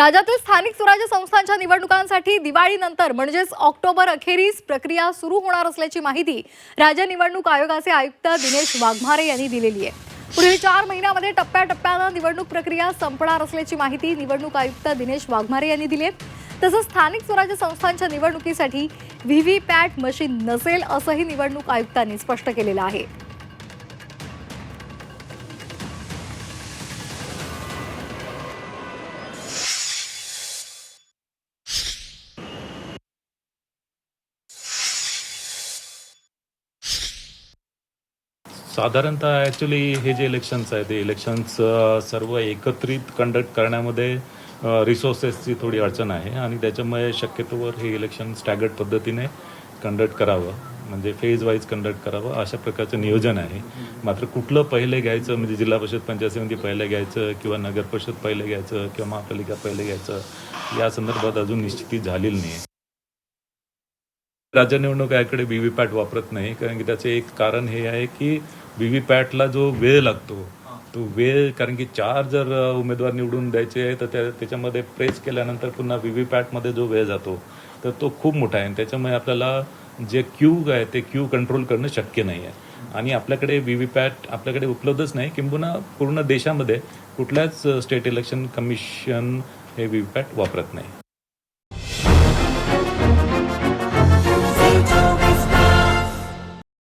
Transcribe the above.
राज्यातील स्थानिक स्वराज्य संस्थांच्या निवडणुकांसाठी दिवाळीनंतर म्हणजेच ऑक्टोबर अखेरीस प्रक्रिया सुरू होणार असल्याची माहिती राज्य निवडणूक आयोगाचे आयुक्त दिनेश वाघमारे यांनी दिलेली आहे. पुढील चार महिन्यामध्ये टप्प्याटप्प्यानं निवडणूक प्रक्रिया संपणार असल्याची माहिती निवडणूक आयुक्त दिनेश वाघमारे यांनी दिली आहे. तसंच स्थानिक स्वराज्य संस्थांच्या निवडणुकीसाठी व्हीव्हीपॅट मशीन नसेल असंही निवडणूक आयुक्तांनी स्पष्ट केलेलं आहे. साधारणतः ॲक्च्युली हे जे इलेक्शन्स आहेत ते इलेक्शन्स सर्व एकत्रित कंडक्ट करण्यामध्ये रिसोर्सेसची थोडी अडचण आहे आणि त्याच्यामुळे शक्यतोवर हे इलेक्शन स्टॅगर्ड पद्धतीने कंडक्ट करावं. म्हणजे फेज वाईज कंडक्ट करावं. अशा प्रकारचं नियोजन आहे. मात्र कुठलं पहिले घ्यायचं म्हणजे जिल्हा परिषद पंचायत समिती पहिले घ्यायचं किंवा नगर परिषद पहिले घ्यायचं किंवा महापालिका पहिले घ्यायचं या संदर्भात अजून निश्चिती झालेली नाही. आहे राज्य निवडणूक आयोगाकडे व्हीव्हीपॅट वापरत नाही कारण की त्याचे एक कारण हे आहे की व्हीव्हीपॅटला जो वेळ लागतो तो वेळ कारण की चार जर उमेदवार निवडून द्यायचे आहे तर त्या त्याच्यामध्ये प्रेस केल्यानंतर पुन्हा व्हीव्हीपॅटमध्ये जो वेळ जातो तर तो खूप मोठा आहे. त्याच्यामुळे आपल्याला जे क्यू आहे ते क्यू कंट्रोल करणं शक्य नाही आहे. आणि आपल्याकडे व्हीव्हीपॅट आपल्याकडे उपलब्धच नाही किंबहुना पूर्ण देशामध्ये कुठल्याच स्टेट इलेक्शन कमिशन हे व्हीव्हीपॅट वापरत नाही.